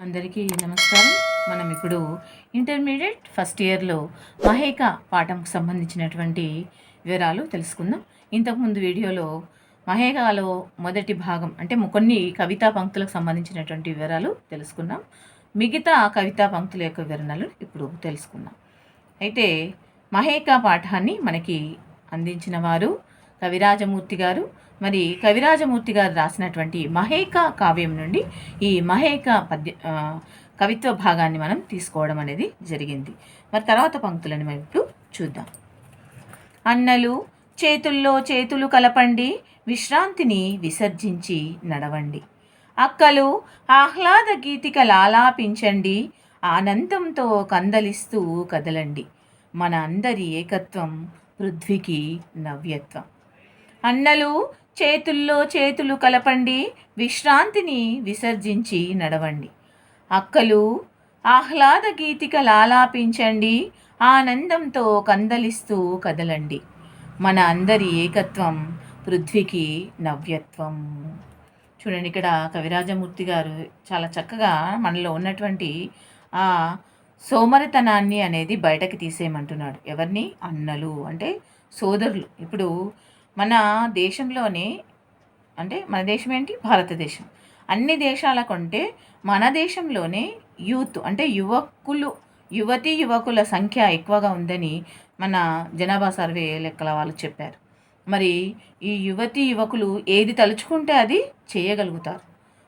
అందరికీ నమస్కారం. మనం ఇప్పుడు ఇంటర్మీడియట్ ఫస్ట్ ఇయర్లో మహేక పాఠంకు సంబంధించినటువంటి వివరాలు తెలుసుకుందాం. ఇంతకుముందు వీడియోలో మహేకాలో మొదటి భాగం అంటే కొన్ని కవితా పంక్తులకు సంబంధించినటువంటి వివరాలు తెలుసుకున్నాం. మిగతా కవితా పంక్తుల యొక్క వివరణలు ఇప్పుడు తెలుసుకుందాం. అయితే మహేక పాఠాన్ని మనకి అందించిన వారు కవిరాజమూర్తి గారు. మరి కవిరాజమూర్తి గారు రాసినటువంటి మహేక కావ్యం నుండి ఈ మహేక పద్య కవిత్వ భాగాన్ని మనం తీసుకోవడం అనేది జరిగింది. మరి తర్వాత పంక్తులను మనం ఇప్పుడు చూద్దాం. అన్నలు చేతుల్లో చేతులు కలపండి విశ్రాంతిని విసర్జించి నడవండి. అక్కలు ఆహ్లాద గీతికలాలాపించండి ఆనందంతో కందలిస్తూ కదలండి. మన అందరి ఏకత్వం పృథ్వీకి నవ్యత్వం. అన్నలు చేతుల్లో చేతులు కలపండి విశ్రాంతిని విసర్జించి నడవండి. అక్కలు ఆహ్లాద గీతికలాలాపించండి ఆనందంతో కందలిస్తూ కదలండి. మన అందరి ఏకత్వం పృథ్వీకి నవ్యత్వం. చూడండి ఇక్కడ కవిరాజమూర్తి గారు చాలా చక్కగా మనలో ఉన్నటువంటి ఆ సోమరితనాన్ని అనేది బయటకి తీసేయమంటున్నాడు. ఎవరిని? అన్నలు. అంటే సోదరులు. ఇప్పుడు మన దేశంలోనే అంటే మన దేశం ఏంటి? భారతదేశం. అన్ని దేశాల కంటే మన దేశంలోనే యూత్ అంటే యువకులు యువతీ యువకుల సంఖ్య ఎక్కువగా ఉందని మన జనాభా సర్వే లెక్కల వాళ్ళు చెప్పారు. మరి ఈ యువతీ యువకులు ఏది తలుచుకుంటే అది చేయగలుగుతారు.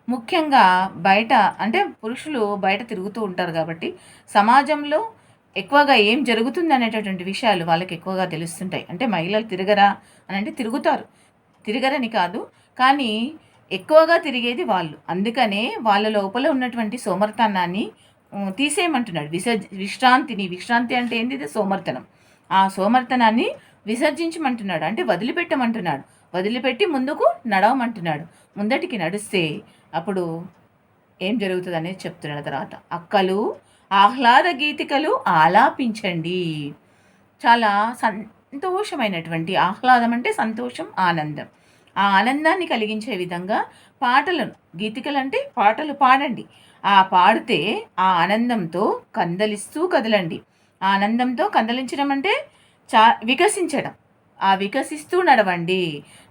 ముఖ్యంగా బయట అంటే పురుషులు బయట తిరుగుతూ ఉంటారు కాబట్టి సమాజంలో ఎక్కువగా ఏం జరుగుతుంది అనేటటువంటి విషయాలు వాళ్ళకి ఎక్కువగా తెలుస్తుంటాయి. అంటే మహిళలు తిరగరా అని అంటే తిరుగుతారు. తిరగరని కాదు. కానీ ఎక్కువగా తిరిగేది వాళ్ళు. అందుకనే వాళ్ళ లోపల ఉన్నటువంటి సోమర్తనాన్ని తీసేయమంటున్నాడు. విసర్జ విశ్రాంతిని. విశ్రాంతి అంటే ఏంది ఇది సోమర్తనం. ఆ సోమర్తనాన్ని విసర్జించమంటున్నాడు. అంటే వదిలిపెట్టమంటున్నాడు. వదిలిపెట్టి ముందుకు నడవమంటున్నాడు. ముందటికి నడిస్తే అప్పుడు ఏం జరుగుతుంది అనేది చెప్తున్నాడు తర్వాత. అక్కలు ఆహ్లాద గీతికలు ఆలాపించండి. చాలా సంతోషమైనటువంటి ఆహ్లాదం అంటే సంతోషం ఆనందం. ఆ ఆనందాన్ని కలిగించే విధంగా పాటలను గీతికలు అంటే పాటలు పాడండి. ఆ పాడితే ఆ ఆనందంతో కందలిస్తూ కదలండి. ఆనందంతో కందలించడం అంటే చా వికసించడం. ఆ వికసిస్తూ నడవండి.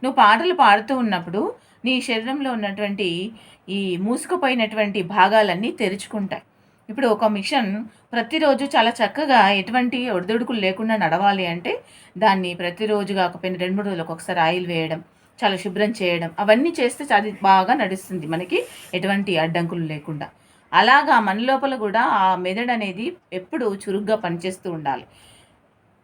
నువ్వు పాటలు పాడుతూ ఉన్నప్పుడు నీ శరీరంలో ఉన్నటువంటి ఈ మూసుకుపోయినటువంటి భాగాలన్నీ తెరుచుకుంటాయి. ఇప్పుడు ఒక మిషన్ ప్రతిరోజు చాలా చక్కగా ఎటువంటి ఒడిదుడుకులు లేకుండా నడవాలి అంటే దాన్ని ప్రతిరోజు కాకపోయినా రెండు మూడు రోజులకు ఒకసారి ఆయిల్ వేయడం చాలా శుభ్రం చేయడం అవన్నీ చేస్తే అది బాగా నడుస్తుంది మనకి ఎటువంటి అడ్డంకులు లేకుండా. అలాగా మన లోపల కూడా ఆ మెదడు అనేది ఎప్పుడు చురుగ్గా పనిచేస్తూ ఉండాలి.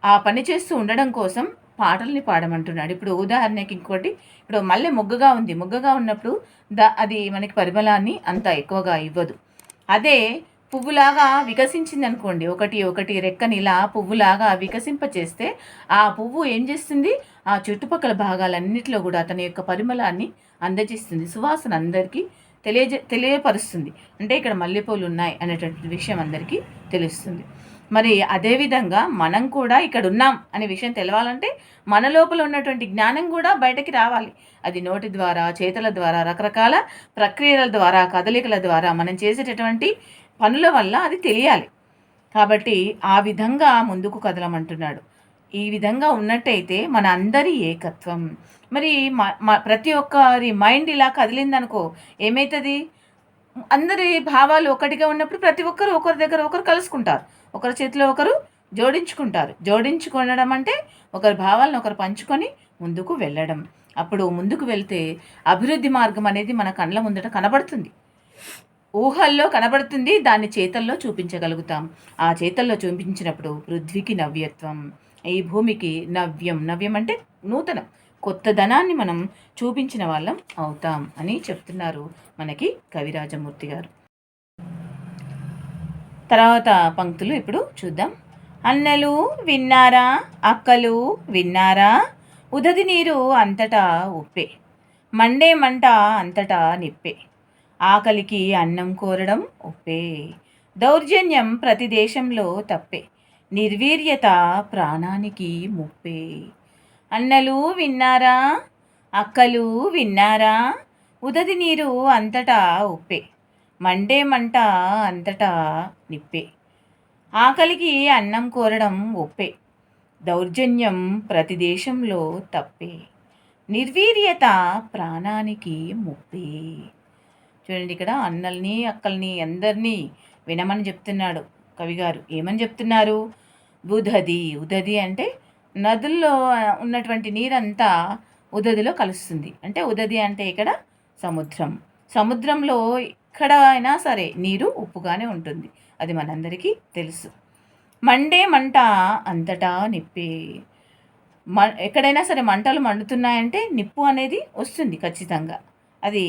ఆ పని చేస్తూ ఉండడం కోసం పాటల్ని పాడమంటున్నాడు. ఇప్పుడు ఉదాహరణకి ఇంకోటి ఇప్పుడు మళ్ళీ మొగ్గగా ఉంది. మొగ్గగా ఉన్నప్పుడు దా అది మనకి పరిమళాన్ని అంత ఎక్కువగా ఇవ్వదు. అదే పువ్వులాగా వికసించింది అనుకోండి ఒకటి ఒకటి రెక్కని ఇలా పువ్వులాగా వికసింపచేస్తే ఆ పువ్వు ఏం చేస్తుంది? ఆ చుట్టుపక్కల భాగాలన్నిటిలో కూడా తన యొక్క పరిమళాన్ని అందజేస్తుంది సువాసన అందరికీ తెలియజే తెలియపరుస్తుంది. అంటే ఇక్కడ మల్లెపూలు ఉన్నాయి అనేటువంటి విషయం అందరికీ తెలుస్తుంది. మరి అదేవిధంగా మనం కూడా ఇక్కడ ఉన్నాం అనే విషయం తెలవాలంటే మన లోపల ఉన్నటువంటి జ్ఞానం కూడా బయటకి రావాలి. అది నోటి ద్వారా చేతుల ద్వారా రకరకాల ప్రక్రియల ద్వారా కదలికల ద్వారా మనం చేసేటటువంటి పనుల వల్ల అది తెలియాలి. కాబట్టి ఆ విధంగా ముందుకు కదలమంటున్నాడు. ఈ విధంగా ఉన్నట్టయితే మన అందరి ఏకత్వం. మరి మ- ప్రతి ఒక్కరి మైండ్ ఇలా కదిలిందనుకో ఏమవుతుంది అందరి భావాలు ఒకటిగా ఉన్నప్పుడు ప్రతి ఒక్కరు ఒకరి దగ్గర ఒకరు కలుసుకుంటారు. ఒకరి చేతిలో ఒకరు జోడించుకుంటారు. జోడించుకోవడం అంటే ఒకరి భావాలను ఒకరు పంచుకొని ముందుకు వెళ్ళడం. అప్పుడు ముందుకు వెళ్తే అభివృద్ధి మార్గం అనేది మన కళ్ళ ముందట కనబడుతుంది. ఊహల్లో కనబడుతుంది దాన్ని చేతల్లో చూపించగలుగుతాం. ఆ చేతల్లో చూపించినప్పుడు పృథ్వీకి నవ్యత్వం. ఈ భూమికి నవ్యం. నవ్యం అంటే నూతనం. కొత్త ధనాన్ని మనం చూపించిన వాళ్ళం అవుతాం అని చెప్తున్నారు మనకి కవిరాజమూర్తి గారు. తర్వాత పంక్తులు ఇప్పుడు చూద్దాం. అన్నలు విన్నారా? అక్కలు విన్నారా? ఉదది నీరు అంతటా ఉప్పే. మండే మంట అంతటా నిప్పే. ఆకలికి అన్నం కోరడం ఒప్పే. దౌర్జన్యం ప్రతి దేశంలో తప్పే. నిర్వీర్యత ప్రాణానికి ముప్పే. అన్నలు విన్నారా? అక్కలు విన్నారా? ఉదది నీరు అంతటా ఉప్పే మండే మంట అంతటా నిప్పే. ఆకలికి అన్నం కోరడం ఒప్పే. దౌర్జన్యం ప్రతి దేశంలో తప్పే. నిర్వీర్యత ప్రాణానికి ముప్పే. చూడండి ఇక్కడ అన్నల్ని అక్కల్ని అందరినీ వినమని చెప్తున్నాడు కవిగారు. ఏమని చెప్తున్నారు? బుధది ఉదది అంటే నదుల్లో ఉన్నటువంటి నీరంతా ఉదదిలో కలుస్తుంది. అంటే ఉదది అంటే ఇక్కడ సముద్రం. సముద్రంలో ఎక్కడ అయినా సరే నీరు ఉప్పుగానే ఉంటుంది. అది మనందరికీ తెలుసు. మండే మంట అంతటా నిప్పే. మ ఎక్కడైనా సరే మంటలు మండుతున్నాయంటే నిప్పు అనేది వస్తుంది ఖచ్చితంగా. అది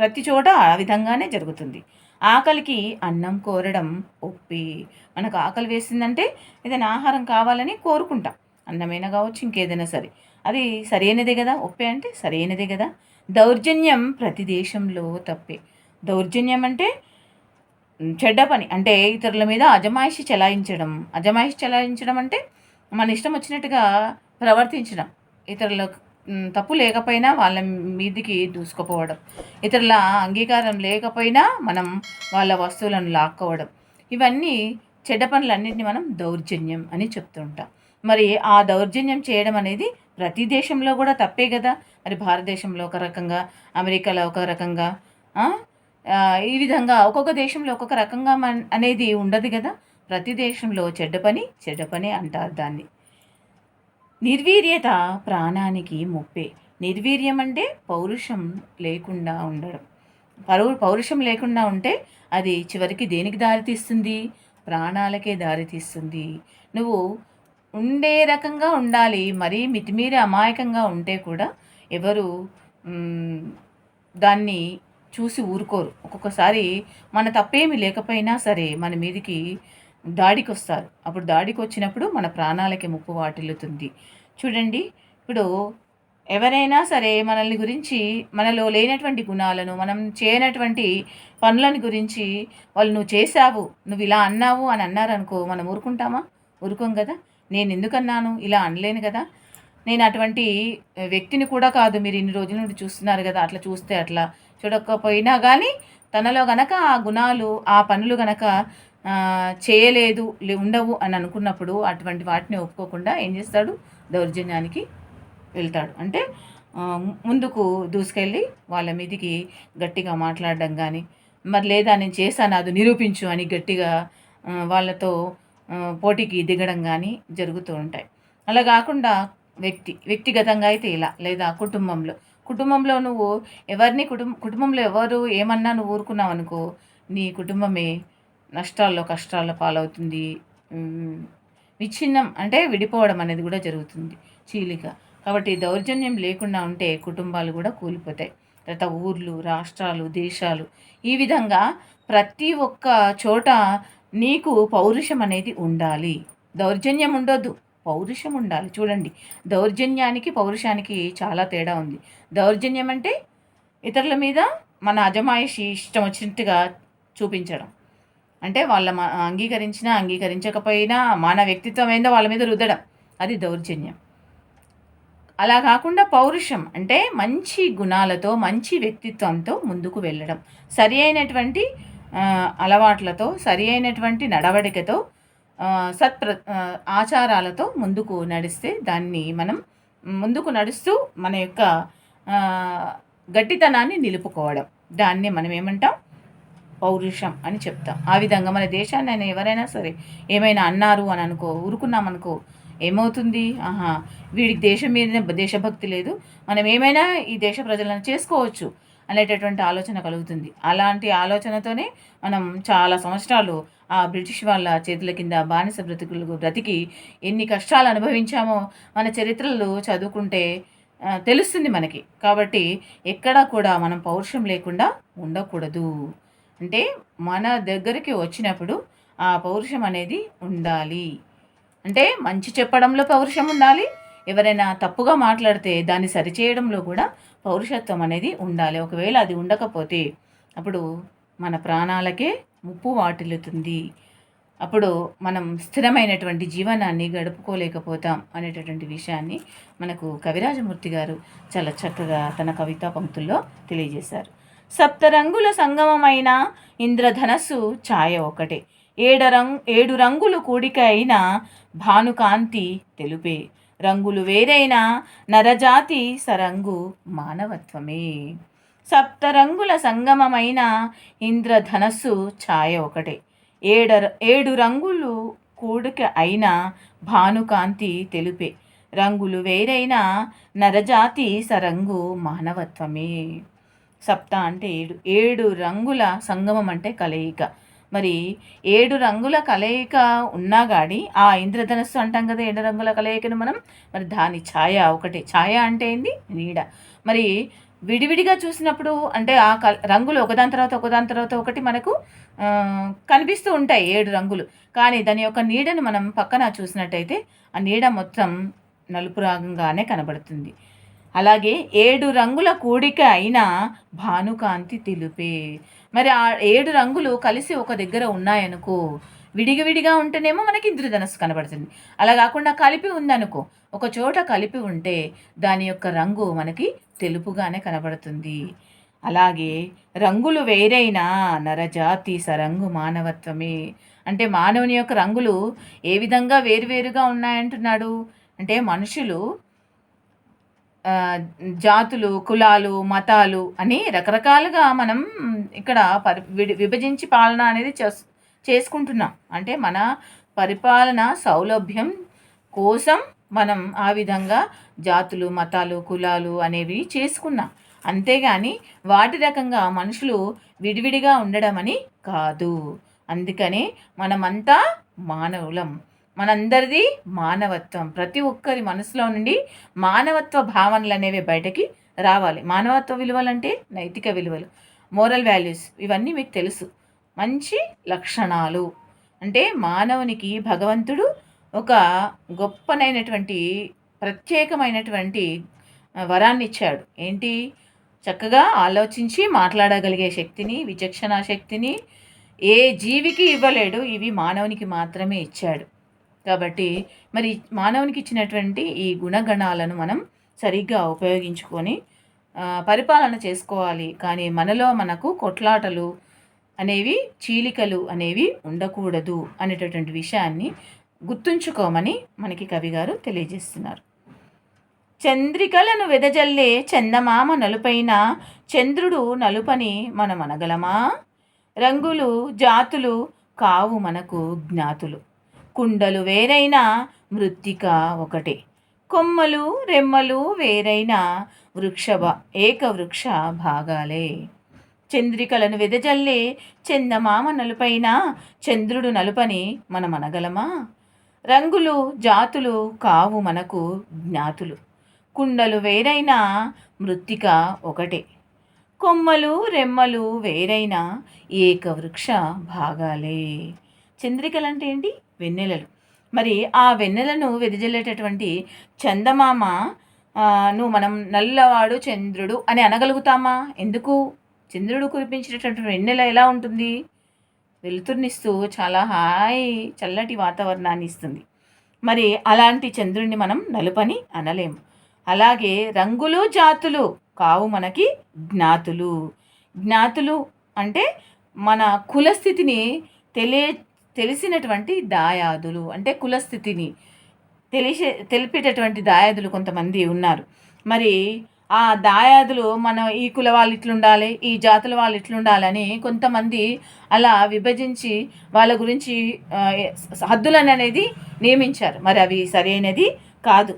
ప్రతి చోట ఆ విధంగానే జరుగుతుంది. ఆకలికి అన్నం కోరడం ఒప్పి. మనకు ఆకలి వేసిందంటే ఏదైనా ఆహారం కావాలని కోరుకుంటాం. అన్నమైనా కావచ్చు ఇంకేదైనా సరే. అది సరైనదే కదా? ఒప్పే అంటే సరైనదే కదా? దౌర్జన్యం ప్రతి దేశంలో తప్పే. దౌర్జన్యం అంటే చెడ్డ పని. అంటే ఇతరుల మీద అజమాయిషి చెలాయించడం. అజమాయిషి చెలాయించడం అంటే మన ఇష్టం వచ్చినట్టుగా ప్రవర్తించడం. ఇతరులకు తప్పు లేకపోయినా వాళ్ళ మీదికి దూసుకుపోవడం. ఇతరుల అంగీకారం లేకపోయినా మనం వాళ్ళ వస్తువులను లాక్కోవడం. ఇవన్నీ చెడ్డ పనులన్నింటినీ మనం దౌర్జన్యం అని చెప్తుంటాం. మరి ఆ దౌర్జన్యం చేయడం అనేది ప్రతి దేశంలో కూడా తప్పే కదా? మరి భారతదేశంలో ఒక రకంగా అమెరికాలో ఒక రకంగా ఈ విధంగా ఒక్కొక్క దేశంలో ఒక్కొక్క రకంగా అనేది ఉండదు కదా? ప్రతి దేశంలో చెడ్డ పని చెడ్డ పని అంటారు దాన్ని. నిర్వీర్యత ప్రాణానికి ముప్పే. నిర్వీర్యం అంటే పౌరుషం లేకుండా ఉండడం. పౌరు పౌరుషం లేకుండా ఉంటే అది చివరికి దేనికి దారితీస్తుంది ప్రాణాలకే దారితీస్తుంది నువ్వు ఉండే రకంగా ఉండాలి మరీ మితిమీరి అమాయకంగా ఉంటే కూడా ఎవరు దాన్ని చూసి ఊరుకోరు. ఒక్కొక్కసారి మన తప్పేమి లేకపోయినా సరే మన మీదికి దాడికి వస్తారు అప్పుడు దాడికి వచ్చినప్పుడు మన ప్రాణాలకి ముప్పు వాటిల్లుతుంది. చూడండి ఇప్పుడు ఎవరైనా సరే మనల్ని గురించి మనలో లేనటువంటి గుణాలను మనం చేయనటువంటి పనులను గురించి వాళ్ళు నువ్వు చేశావు నువ్వు ఇలా అన్నావు అని అన్నారనుకో మనం ఊరుకుంటామా? ఊరుకోం కదా? నేను ఎందుకన్నాను ఇలా అనలేను కదా? నేను అటువంటి వ్యక్తిని కూడా కాదు మీరు ఇన్ని రోజుల నుండి చూస్తున్నారు కదా అట్లా చూస్తే అట్లా. చూడకపోయినా కానీ తనలో గనక ఆ గుణాలు ఆ పనులు గనక చేయలేదు ఉండవు అని అనుకున్నప్పుడు అటువంటి వాటిని ఒప్పుకోకుండా ఏం చేస్తాడు? దౌర్జన్యానికి వెళ్తాడు. అంటే ముందుకు దూసుకెళ్ళి వాళ్ళ మీదికి గట్టిగా మాట్లాడడం కానీ మరి లేదా నేను చేశాను అది నిరూపించు అని గట్టిగా వాళ్ళతో పోటీకి దిగడం కానీ జరుగుతూ ఉంటాయి. అలా కాకుండా వ్యక్తి వ్యక్తిగతంగా అయితే ఇలా లేదా కుటుంబంలో. కుటుంబంలో నువ్వు ఎవరిని కుటుంబ కుటుంబంలో ఎవరు ఏమన్నా నువ్వు ఊరుకున్నావు అనుకో నీ కుటుంబమే నష్టాల్లో కష్టాల్లో పాలవుతుంది. విచ్ఛిన్నం అంటే విడిపోవడం అనేది కూడా జరుగుతుంది చీలిక. కాబట్టి దౌర్జన్యం లేకుండా ఉంటే కుటుంబాలు కూడా కూలిపోతాయి. తర్వాత ఊర్లు రాష్ట్రాలు దేశాలు. ఈ విధంగా ప్రతి ఒక్క చోట నీకు పౌరుషం అనేది ఉండాలి. దౌర్జన్యం ఉండొద్దు పౌరుషం ఉండాలి. చూడండి దౌర్జన్యానికి పౌరుషానికి చాలా తేడా ఉంది. దౌర్జన్యం అంటే ఇతరుల మీద మన అజమాయిషి ఇష్టం వచ్చినట్టుగా చూపించడం. అంటే వాళ్ళ అంగీకరించినా అంగీకరించకపోయినా మన వ్యక్తిత్వం ఏందో వాళ్ళ మీద రుద్దడం. అది దౌర్జన్యం. అలా కాకుండా పౌరుషం అంటే మంచి గుణాలతో మంచి వ్యక్తిత్వంతో ముందుకు వెళ్ళడం. సరి అయినటువంటి అలవాట్లతో సరి అయినటువంటి నడవడికతో సత్ప్ర ఆచారాలతో ముందుకు నడిస్తే దాన్ని మనం ముందుకు నడుస్తూ మన యొక్క గట్టితనాన్ని నిలుపుకోవడం. దాన్ని మనం ఏమంటాం పౌరుషం అని చెప్తాం. ఆ విధంగా మన దేశాన్ని అయినా ఎవరైనా సరే ఏమైనా అన్నారు అని అనుకో ఊరుకున్నామనుకో ఏమవుతుంది? ఆహా వీడికి దేశం మీద దేశభక్తి లేదు. మనం ఏమైనా ఈ దేశ ప్రజలను చేసుకోవచ్చు అనేటటువంటి ఆలోచన కలుగుతుంది. అలాంటి ఆలోచనతోనే మనం చాలా సంవత్సరాలు ఆ బ్రిటిష్ వాళ్ళ చేతుల కింద బానిస బ్రతుకులు బ్రతికి ఎన్ని కష్టాలు అనుభవించామో మన చరిత్రలు చదువుకుంటే తెలుస్తుంది మనకి. కాబట్టి ఎక్కడా కూడా మనం పౌరుషం లేకుండా ఉండకూడదు. అంటే మన దగ్గరికి వచ్చినప్పుడు ఆ పౌరుషం అనేది ఉండాలి. అంటే మంచి చెప్పడంలో పౌరుషం ఉండాలి. ఎవరైనా తప్పుగా మాట్లాడితే దాన్ని సరిచేయడంలో కూడా పౌరుషత్వం అనేది ఉండాలి. ఒకవేళ అది ఉండకపోతే అప్పుడు మన ప్రాణాలకే ముప్పు వాటిల్లుతుంది. అప్పుడు మనం స్థిరమైనటువంటి జీవనాన్ని గడుపుకోలేకపోతాం అనేటటువంటి విషయాన్ని మనకు కవిరాజమూర్తి గారు చాలా చక్కగా తన కవితా పంక్తుల్లో తెలియజేశారు. సప్తరంగుల సంగమమైన ఇంద్రధనస్సు ఛాయ ఒకటే. ఏడ రంగు ఏడు రంగులు కూడిక అయిన భానుకాంతి తెలుపే. రంగులు వేరైన నరజాతి సరంగు మానవత్వమే. సప్తరంగుల సంగమమైన ఇంద్రధనస్సు ఛాయ ఒకటే. ఏడ ఏడు రంగులు కూడిక అయిన భానుకాంతి తెలుపే. రంగులు వేరైన నరజాతి సరంగు మానవత్వమే. సప్త అంటే ఏడు. ఏడు రంగుల సంగమం అంటే కలయిక. మరి ఏడు రంగుల కలయిక ఉన్నా గాడి ఆ ఇంద్రధనస్సు అంటాం కదా ఏడు రంగుల కలయికను మనం. మరి దాని ఛాయ ఒకటి. ఛాయ అంటే ఏంది? నీడ. మరి విడివిడిగా చూసినప్పుడు అంటే ఆ కల రంగులు ఒకదాని తర్వాత ఒకదాని తర్వాత ఒకటి మనకు కనిపిస్తూ ఉంటాయి ఏడు రంగులు. కానీ దాని యొక్క నీడను మనం పక్కన చూసినట్టయితే ఆ నీడ మొత్తం నలుపు రాగంగానే కనబడుతుంది. అలాగే ఏడు రంగుల కూడిక అయిన భానుకాంతి తెలుపే. మరి ఆ ఏడు రంగులు కలిసి ఒక దగ్గర ఉన్నాయనుకో విడిగా ఉంటేనేమో మనకి ఇంద్రధనస్సు కనబడుతుంది. అలా కాకుండా కలిపి ఉందనుకో ఒక చోట కలిపి ఉంటే దాని యొక్క రంగు మనకి తెలుపుగానే కనబడుతుంది. అలాగే రంగులు వేరైనా నరజాతి సరంగు మానవత్వమే. అంటే మానవుని యొక్క రంగులు ఏ విధంగా వేరువేరుగా ఉన్నాయంటున్నాడు? అంటే మనుషులు జాతులు కులాలు మతాలు అని రకరకాలుగా మనం ఇక్కడ పరి విభజించి పాలన అనేది చేస్ చేసుకుంటున్నాం. అంటే మన పరిపాలన సౌలభ్యం కోసం మనం ఆ విధంగా జాతులు మతాలు కులాలు అనేవి చేసుకున్నాం. అంతేగాని వాటి రకంగా మనుషులు విడివిడిగా ఉండడం అని కాదు. అందుకని మనమంతా మానవులం. మనందరిది మానవత్వం. ప్రతి ఒక్కరి మనసులో నుండి మానవత్వ భావనలు అనేవి బయటకి రావాలి. మానవత్వ విలువలు అంటే నైతిక విలువలు మోరల్ వాల్యూస్ ఇవన్నీ మీకు తెలుసు. మంచి లక్షణాలు. అంటే మానవునికి భగవంతుడు ఒక గొప్పనైనటువంటి ప్రత్యేకమైనటువంటి వరాన్ని ఇచ్చాడు. ఏంటి? చక్కగా ఆలోచించి మాట్లాడగలిగే శక్తిని విచక్షణ శక్తిని ఏ జీవికి ఇవ్వలేడు. ఇవి మానవునికి మాత్రమే ఇచ్చాడు. కాబట్టి మరి మానవునికి ఇచ్చినటువంటి ఈ గుణగణాలను మనం సరిగ్గా ఉపయోగించుకొని పరిపాలన చేసుకోవాలి. కానీ మనలో మనకు కొట్లాటలు అనేవి చీలికలు అనేవి ఉండకూడదు అనేటటువంటి విషయాన్ని గుర్తుంచుకోమని మనకి కవిగారు తెలియజేస్తున్నారు. చంద్రికలను వెదజల్లే చందమామ నలుపైన చంద్రుడు నలుపని మనం అనగలమా రంగులు జాతులు కావు మనకు జ్ఞాతులు. కుండలు వేరైనా మృత్తిక ఒకటే. కొమ్మలు రెమ్మలు వేరైన వృక్ష ఏకవృక్ష భాగాలే. చంద్రికలను వెదజల్లే చందమామ నలుపైన చంద్రుడు నలుపని మనం అనగలమా రంగులు జాతులు కావు మనకు జ్ఞాతులు. కుండలు వేరైన మృత్తిక ఒకటే. కొమ్మలు రెమ్మలు వేరైన ఏకవృక్ష భాగాలే. చంద్రికలంటే ఏంటి? వెన్నెలలు. మరి ఆ వెన్నెలను వెదజల్లేటటువంటి చందమామ నువ్వు మనం నల్లవాడు చంద్రుడు అని అనగలుగుతామా? ఎందుకు? చంద్రుడు కురిపించేటటువంటి వెన్నెల ఎలా ఉంటుంది? వెలుతురునిస్తూ చాలా హాయి చల్లటి వాతావరణాన్ని ఇస్తుంది. మరి అలాంటి చంద్రుడిని మనం నలుపని అనలేము. అలాగే రంగులు జాతులు కావు మనకి జ్ఞాతులు. జ్ఞాతులు అంటే మన కులస్థితిని తెలియ తెలిసినటువంటి దాయాదులు అంటే కులస్థితిని తెలిసే తెలిపేటటువంటి దాయాదులు కొంతమంది ఉన్నారు. మరి ఆ దాయాదులు మన ఈ కుల వాళ్ళు ఇట్లుండాలి ఈ జాతుల వాళ్ళు ఇట్లుండాలని కొంతమంది అలా విభజించి వాళ్ళ గురించి హద్దులను అనేది నియమించారు. మరి అవి సరైనది కాదు.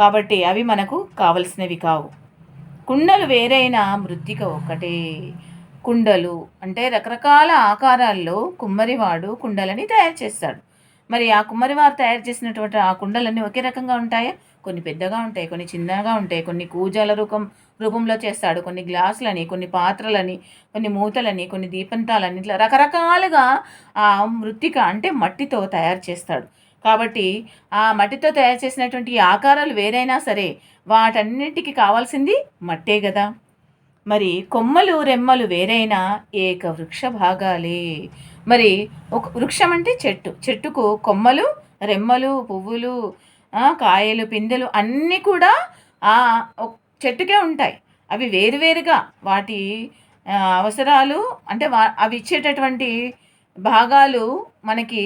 కాబట్టి అవి మనకు కావలసినవి కావు. కుండలు వేరైన మృతిక ఒక్కటే. కుండలు అంటే రకరకాల ఆకారాల్లో కుమ్మరివాడు కుండలని తయారు చేస్తాడు. మరి ఆ కుమ్మరివారు తయారు చేసినటువంటి ఆ కుండలన్నీ ఒకే రకంగా ఉంటాయా? కొన్ని పెద్దగా ఉంటాయి కొన్ని చిన్నగా ఉంటాయి కొన్ని కూజాల రూపం రూపంలో చేస్తాడు. కొన్ని గ్లాసులని కొన్ని పాత్రలని కొన్ని మూతలని కొన్ని దీపంతాలని ఇట్లా రకరకాలుగా ఆ మృతిక అంటే మట్టితో తయారు చేస్తాడు. కాబట్టి ఆ మట్టితో తయారు చేసినటువంటి ఆకారాలు వేరైనా సరే వాటన్నిటికీ కావాల్సింది మట్టే కదా. మరి కొమ్మలు రెమ్మలు వేరైనా ఏక వృక్ష భాగాలే. మరి ఒక వృక్షం అంటే చెట్టు. చెట్టుకు కొమ్మలు రెమ్మలు పువ్వులు కాయలు పిందెలు అన్నీ కూడా చెట్టుకే ఉంటాయి. అవి వేరువేరుగా వాటి అవసరాలు అంటే వా అవి ఇచ్చేటటువంటి భాగాలు మనకి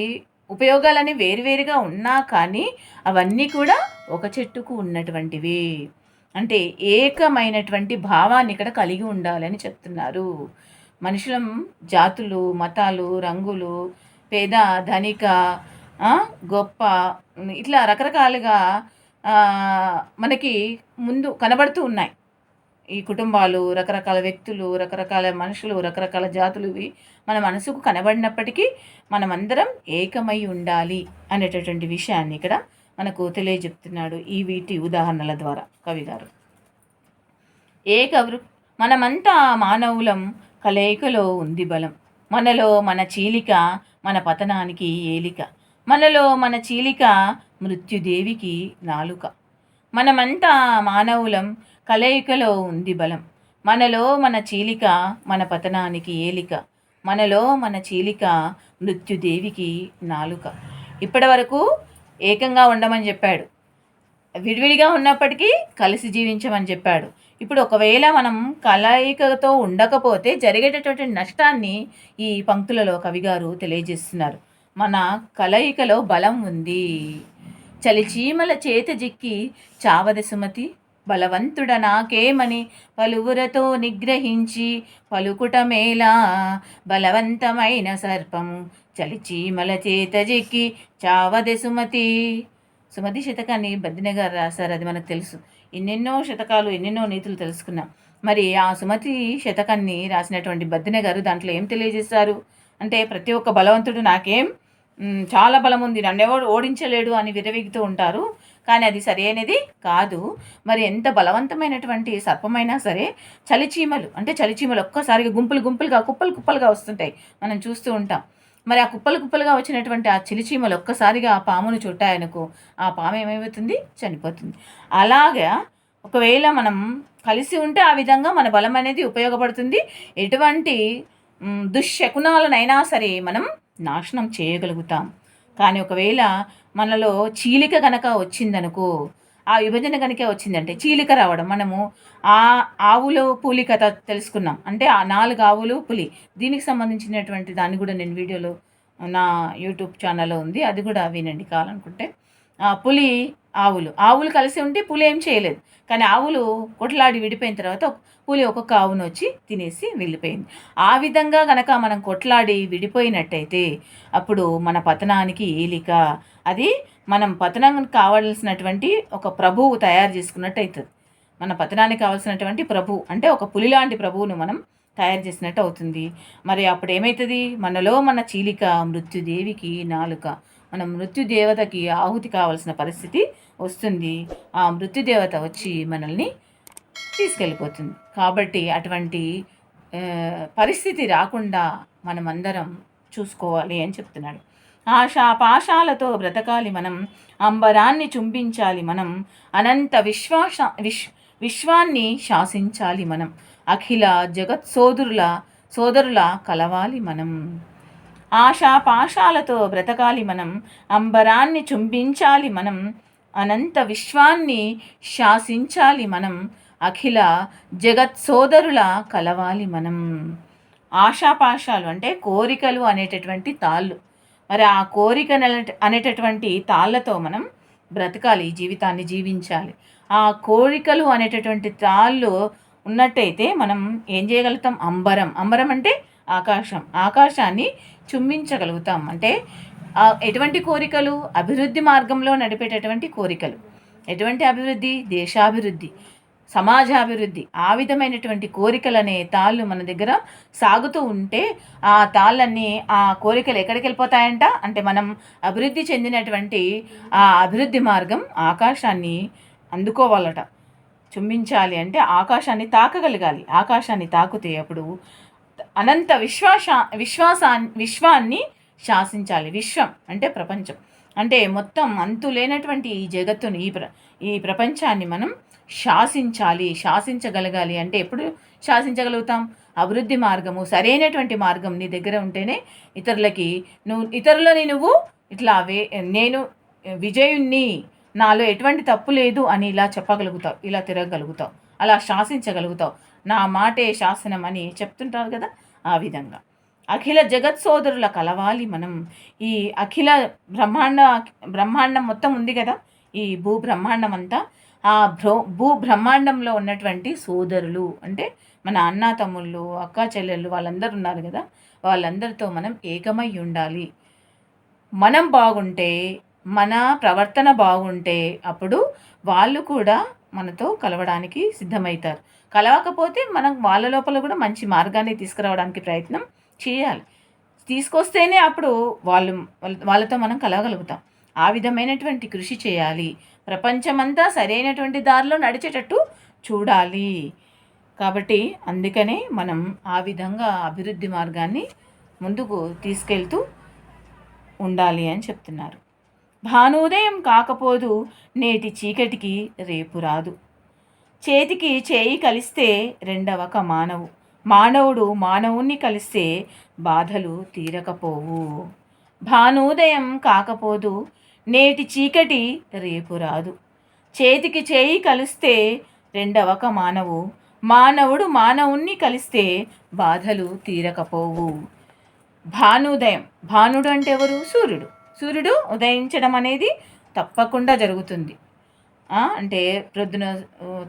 ఉపయోగాలని వేరువేరుగా ఉన్నా కానీ అవన్నీ కూడా ఒక చెట్టుకు ఉన్నటువంటివి. అంటే ఏకమైనటువంటి భావాన్ని ఇక్కడ కలిగి ఉండాలని చెప్తున్నారు. మనుషుల జాతులు మతాలు రంగులు పేద ధనిక గొప్ప ఇట్లా రకరకాలుగా మనకి ముందు కనబడుతూ ఉన్నాయి. ఈ కుటుంబాలు రకరకాల వ్యక్తులు రకరకాల మనుషులు రకరకాల జాతులు ఇవి మన మనసుకు కనబడినప్పటికీ మనమందరం ఏకమై ఉండాలి అనేటటువంటి విషయాన్ని ఇక్కడ మనకు తెలియజెప్తున్నాడు ఈ వీటి ఉదాహరణల ద్వారా కవి గారు. ఏక మనమంతా మానవులం కలయికలో ఉంది బలం. మనలో మన చీలిక మన పతనానికి ఏలిక. మనలో మన చీలిక మృత్యుదేవికి నాలుక. మనమంతా మానవులం కలయికలో ఉంది బలం. మనలో మన చీలిక మన పతనానికి ఏలిక. మనలో మన చీలిక మృత్యుదేవికి నాలుక. ఇప్పటి వరకు ఏకంగా ఉండమని చెప్పాడు. విడివిడిగా ఉన్నప్పటికీ కలిసి జీవించమని చెప్పాడు. ఇప్పుడు ఒకవేళ మనం కలయికతో ఉండకపోతే జరిగేటటువంటి నష్టాన్ని ఈ పంక్తులలో కవిగారు తెలియజేస్తున్నారు. మన కలయికలో బలం ఉంది. చలిచీమల చేత జిక్కి చావద సుమతి బలవంతుడ నాకేమని పలువురతో నిగ్రహించి పలుకుటమేలా బలవంతమైన సర్పము చలిచీమల చేత జెక్కి చావదె సుమతి. సుమతి శతకాన్ని బద్దిన గారు రాశారు అది మనకు తెలుసు. ఎన్నెన్నో శతకాలు ఎన్నెన్నో నీతులు తెలుసుకున్నాం. మరి ఆ సుమతి శతకాన్ని రాసినటువంటి బద్దిన గారు దాంట్లో ఏం తెలియజేశారు? అంటే ప్రతి ఒక్క బలవంతుడు నాకేం చాలా బలం ఉంది నన్ను ఎవరు ఓడించలేడు అని విరవిగుతూ ఉంటారు. కానీ అది సరైనది కాదు. మరి ఎంత బలవంతమైనటువంటి సర్పమైనా సరే చలిచీమలు అంటే చలిచీమలు ఒక్కసారిగా గుంపులు గుంపులుగా కుప్పలు కుప్పలుగా వస్తుంటాయి. మనం చూస్తూ ఉంటాం. మరి ఆ కుప్పలు కుప్పలుగా వచ్చినటువంటి ఆ చిలిచీమలు ఒక్కసారిగా ఆ పామును చుట్టాయనుకో ఆ పాము ఏమైపోతుంది? చనిపోతుంది. అలాగా ఒకవేళ మనం కలిసి ఉంటే ఆ విధంగా మన బలం అనేది ఉపయోగపడుతుంది. ఎటువంటి దుశ్శకునాలనైనా సరే మనం నాశనం చేయగలుగుతాం. కానీ ఒకవేళ మనలో చీలిక కనుక వచ్చిందనుకో ఆ విభజన కనుక వచ్చిందంటే చీలిక రావడం. మనము ఆ ఆవులు పులి కథ తెలుసుకున్నాం. అంటే ఆ నాలుగు ఆవులు పులి. దీనికి సంబంధించినటువంటి దాన్ని కూడా నేను వీడియోలో నా యూట్యూబ్ ఛానల్లో ఉంది. అది కూడా వినండి కావాలనుకుంటే. ఆ పులి ఆవులు. ఆవులు కలిసి ఉంటే పులి ఏం చేయలేదు. కానీ ఆవులు కొట్లాడి విడిపోయిన తర్వాత పులి ఒక్కొక్క ఆవును వచ్చి తినేసి వెళ్ళిపోయింది. ఆ విధంగా గనక మనం కొట్లాడి విడిపోయినట్టయితే అప్పుడు మన పతనానికి ఏలిక అది మనం పతనం కావాల్సినటువంటి ఒక ప్రభువు తయారు చేసుకున్నట్టు అవుతుంది మన పతనానికి కావాల్సినటువంటి ప్రభు అంటే ఒక పులి లాంటి ప్రభువును మనం తయారు చేసినట్టు అవుతుంది మరి అప్పుడు ఏమవుతుంది మనలో మన చీలిక మృత్యుదేవికి నాలుక మన మృత్యుదేవతకి ఆహుతి కావాల్సిన పరిస్థితి వస్తుంది. ఆ మృత్యుదేవత వచ్చి మనల్ని తీసుకెళ్ళిపోతుంది. కాబట్టి అటువంటి పరిస్థితి రాకుండా మనమందరం చూసుకోవాలి అని చెప్తున్నాడు. ఆశా పాశాలతో బ్రతకాలి మనం అంబరాన్ని చుంబించాలి మనం అనంత విశ్వాస విశ్ విశ్వాన్ని శాసించాలి మనం అఖిల జగత్ సోదరుల సోదరుల కలవాలి మనం. ఆశా పాశాలతో బ్రతకాలి మనం అంబరాన్ని చుంబించాలి మనం అనంత విశ్వాన్ని శాసించాలి మనం అఖిల జగత్ సోదరుల కలవాలి మనం. ఆశాపాశాలు అంటే కోరికలు అనేటటువంటి తాళ్ళు. మరి ఆ కోరిక అనే- అనేటటువంటి తాళ్ళతో మనం బ్రతకాలి ఈ జీవితాన్ని జీవించాలి. ఆ కోరికలు అనేటటువంటి తాళ్ళు ఉన్నట్టయితే మనం ఏం చేయగలుగుతాం? అంబరం. అంబరం అంటే ఆకాశం. ఆకాశాన్ని చుమ్మించగలుగుతాం. అంటే ఎటువంటి కోరికలు? అభివృద్ధి మార్గంలో నడిపేటటువంటి కోరికలు. ఎటువంటి అభివృద్ధి? దేశాభివృద్ధి. సమాజాభివృద్ధి. ఆ విధమైనటువంటి కోరికలనే తాళ్ళు మన దగ్గర సాగుతూ ఉంటే ఆ తాళ్ళన్నీ ఆ కోరికలు ఎక్కడికి వెళ్ళిపోతాయంట? అంటే మనం అభివృద్ధి చెందినటువంటి ఆ అభివృద్ధి మార్గం ఆకాశాన్ని అందుకోవాలట. చుంబించాలి అంటే ఆకాశాన్ని తాకగలగాలి. ఆకాశాన్ని తాకుతే అప్పుడు అనంత విశ్వాస విశ్వాసా విశ్వాన్ని శాసించాలి. విశ్వం అంటే ప్రపంచం. అంటే మొత్తం అంతు లేనటువంటి ఈ జగత్తుని ఈ ప్ర ఈ ప్రపంచాన్ని మనం శాసించాలి శాసించగలగాలి అంటే ఎప్పుడు శాసించగలుగుతాం? అభివృద్ధి మార్గము సరైనటువంటి మార్గం నీ దగ్గర ఉంటేనే ఇతరులకి నువ్వు ఇతరులని నువ్వు ఇట్లా వే నేను విజయుణ్ణి నాలో ఎటువంటి తప్పు లేదు అని ఇలా చెప్పగలుగుతావు ఇలా తిరగగలుగుతావు అలా శాసించగలుగుతావు. నా మాటే శాసనం అని చెప్తుంటారు కదా ఆ విధంగా. అఖిల జగత్ సోదరుల కలవాలి మనం. ఈ అఖిల బ్రహ్మాండ బ్రహ్మాండం మొత్తం ఉంది కదా? ఈ భూ బ్రహ్మాండం అంతా. ఆ భ్రో భూ బ్రహ్మాండంలో ఉన్నటువంటి సోదరులు అంటే మన అన్న తమ్ముళ్ళు అక్క చెల్లెళ్ళు వాళ్ళందరూ ఉన్నారు కదా? వాళ్ళందరితో మనం ఏకమై ఉండాలి. మనం బాగుంటే మన ప్రవర్తన బాగుంటే అప్పుడు వాళ్ళు కూడా మనతో కలవడానికి సిద్ధమవుతారు. కలవకపోతే మనం వాళ్ళ లోపల కూడా మంచి మార్గాన్ని తీసుకురావడానికి ప్రయత్నం చేయాలి. తీసుకొస్తేనే అప్పుడు వాళ్ళు వాళ్ళతో మనం కలవగలుగుతాం ఆ విధమైనటువంటి కృషి చేయాలి. ప్రపంచమంతా సరైనటువంటి దారిలో నడిచేటట్టు చూడాలి. కాబట్టి అందుకనే మనం ఆ విధంగా అభివృద్ధి మార్గాన్ని ముందుకు తీసుకెళ్తూ ఉండాలి అని చెప్తున్నారు. భానుదయం కాకపోదు నేటి చీకటికి రేపు రాదు. చేతికి చేయి కలిస్తే రెండవక మానవు మానవుడు మానవుణ్ణి కలిస్తే బాధలు తీరకపోవు. భానుదయం కాకపోదు నేటి చీకటి రేపు రాదు. చేతికి చేయి కలిస్తే రెండవక మానవు మానవుడు మానవుణ్ణి కలిస్తే బాధలు తీరకపోవు. భానుదయం భానుడు అంటే ఎవరు సూర్యుడు. సూర్యుడు ఉదయించడం అనేది తప్పకుండా జరుగుతుంది. అంటే ప్రొద్దున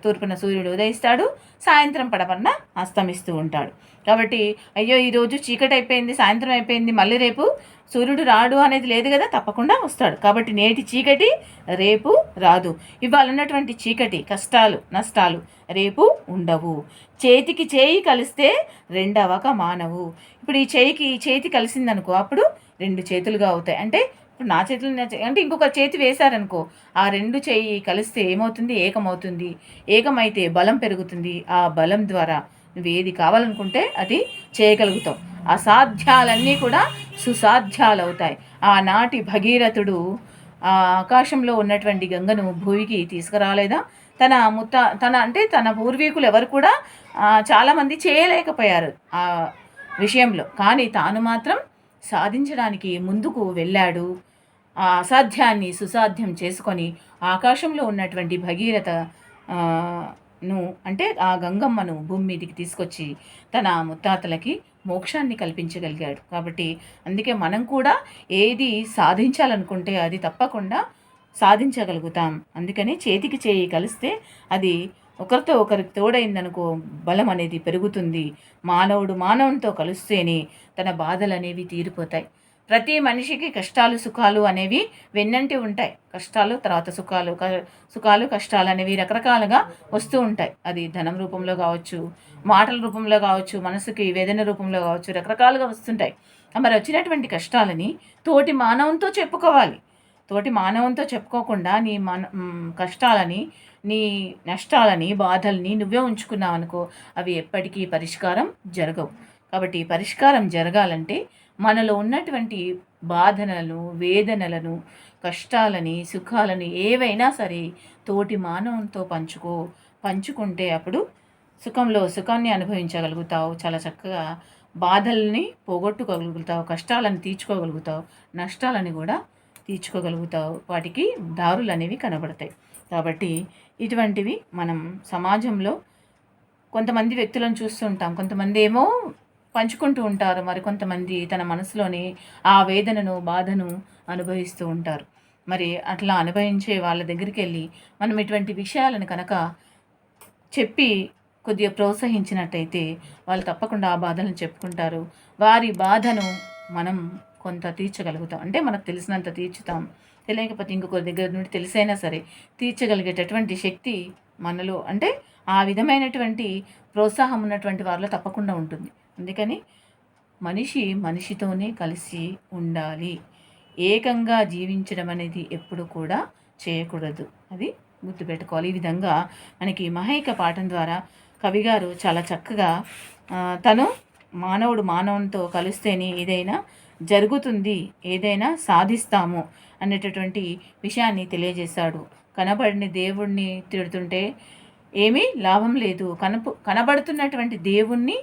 తూర్పున సూర్యుడు ఉదయిస్తాడు సాయంత్రం పడవన్న అస్తమిస్తూ ఉంటాడు. కాబట్టి అయ్యో ఈరోజు చీకటి అయిపోయింది సాయంత్రం అయిపోయింది మళ్ళీ రేపు సూర్యుడు రాడు అనేది లేదు కదా తప్పకుండా వస్తాడు. కాబట్టి నేటి చీకటి రేపు రాదు. ఇవాళ ఉన్నటువంటి చీకటి కష్టాలు నష్టాలు రేపు ఉండవు. చేతికి చేయి కలిస్తే రెండవక మానవు. ఇప్పుడు ఈ చేయికి చేతి కలిసిందనుకో అప్పుడు రెండు చేతులుగా అవుతాయి. అంటే ఇప్పుడు నా చేతులు అంటే ఇంకొక చేతి వేశారనుకో ఆ రెండు చేయి కలిస్తే ఏమవుతుంది? ఏకమవుతుంది. ఏకమైతే బలం పెరుగుతుంది. ఆ బలం ద్వారా నువ్వు ఏది కావాలనుకుంటే అది చేయగలుగుతావు. అసాధ్యాలన్నీ కూడా సుసాధ్యాలు అవుతాయి ఆనాటి భగీరథుడు ఆ ఆకాశంలో ఉన్నటువంటి గంగను భూమికి తీసుకురాలేదా? తన ముత్త తన అంటే తన పూర్వీకులు ఎవరు కూడా చాలామంది చేయలేకపోయారు ఆ విషయంలో. కానీ తాను మాత్రం సాధించడానికి ముందుకు వెళ్ళాడు. ఆ అసాధ్యాన్ని సుసాధ్యం చేసుకొని ఆకాశంలో ఉన్నటువంటి భగీరథ ను అంటే ఆ గంగమ్మను భూమి మీదకి తీసుకొచ్చి తన ముత్తాతలకి మోక్షాన్ని కల్పించగలిగాడు. కాబట్టి అందుకే మనం కూడా ఏది సాధించాలనుకుంటే అది తప్పకుండా సాధించగలుగుతాం. అందుకని చేతికి చేయి కలిస్తే అది ఒకరితో ఒకరికి తోడైందనుకో బలం అనేది పెరుగుతుంది. మానవుడు మానవునితో కలిస్తేనే తన బాధలు అనేవి తీరిపోతాయి. ప్రతి మనిషికి కష్టాలు సుఖాలు అనేవి వెన్నంటి ఉంటాయి. కష్టాలు తర్వాత సుఖాలు సుఖాలు కష్టాలు అనేవి రకరకాలుగా వస్తూ ఉంటాయి. అది ధనం రూపంలో కావచ్చు మాటల రూపంలో కావచ్చు మనసుకి వేదన రూపంలో కావచ్చు రకరకాలుగా వస్తుంటాయి. మరి వచ్చినటువంటి కష్టాలని తోటి మానవంతో చెప్పుకోవాలి. తోటి మానవంతో చెప్పుకోకుండా నీ మన కష్టాలని నీ నష్టాలని బాధల్ని నువ్వే ఉంచుకున్నావు అనుకో అవి ఎప్పటికీ పరిష్కారం జరగవు. కాబట్టి పరిష్కారం జరగాలంటే మనలో ఉన్నటువంటి బాధనలను వేదనలను కష్టాలని సుఖాలని ఏవైనా సరే తోటి మానవంతో పంచుకో పంచుకుంటే అప్పుడు సుఖంలో సుఖాన్ని అనుభవించగలుగుతావు. చాలా చక్కగా బాధల్ని పోగొట్టుకోగలుగుతావు కష్టాలను తీర్చుకోగలుగుతావు నష్టాలని కూడా తీర్చుకోగలుగుతావు. వాటికి దారులు అనేవి కనబడతాయి. కాబట్టి ఇటువంటివి మనం సమాజంలో కొంతమంది వ్యక్తులను చూస్తుంటాం. కొంతమంది ఏమో పంచుకుంటూ ఉంటారు మరికొంతమంది తన మనసులోని ఆ వేదనను బాధను అనుభవిస్తూ ఉంటారు. మరి అట్లా అనుభవించే వాళ్ళ దగ్గరికి వెళ్ళి మనం ఇటువంటి విషయాలను కనుక చెప్పి కొద్దిగా ప్రోత్సహించినట్టయితే వాళ్ళు తప్పకుండా ఆ బాధలను చెప్పుకుంటారు. వారి బాధను మనం కొంత తీర్చగలుగుతాం. అంటే మనకు తెలిసినంత తీర్చుతాం. తెలియకపోతే ఇంకొకరి దగ్గర నుండి తెలిసైనా సరే తీర్చగలిగేటటువంటి శక్తి మనలో అంటే ఆ విధమైనటువంటి ప్రోత్సాహం ఉన్నటువంటి వారిలో తప్పకుండా ఉంటుంది. అందుకని మనిషి మనిషితోనే కలిసి ఉండాలి. ఏకంగా జీవించడం అనేది ఎప్పుడు కూడా చేయకూడదు. అది గుర్తుపెట్టుకోవాలి. ఈ విధంగా మనకి మహైక పాఠం ద్వారా కవిగారు చాలా చక్కగా తను మానవుడు మానవునితో కలిస్తేనే ఏదైనా జరుగుతుంది ఏదైనా సాధిస్తాము అనేటటువంటి విషయాన్ని తెలియజేశాడు. కనబడిన దేవుణ్ణి తిడుతుంటే ఏమీ లాభం లేదు. కనపు కనబడుతున్నటువంటి దేవుణ్ణి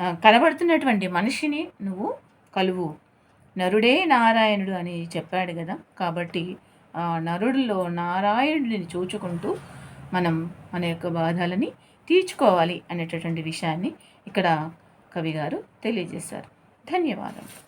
కనబడుతున్నటువంటి మనిషిని నువ్వు కలువు. నరుడే నారాయణుడు అని చెప్పాడు కదా. కాబట్టి ఆ నరుడిలో నారాయణుడిని చూచుకుంటూ మనం మన యొక్క బాధలని తీర్చుకోవాలి అనేటటువంటి విషయాన్ని ఇక్కడ కవి గారు తెలియజేశారు. ధన్యవాదాలు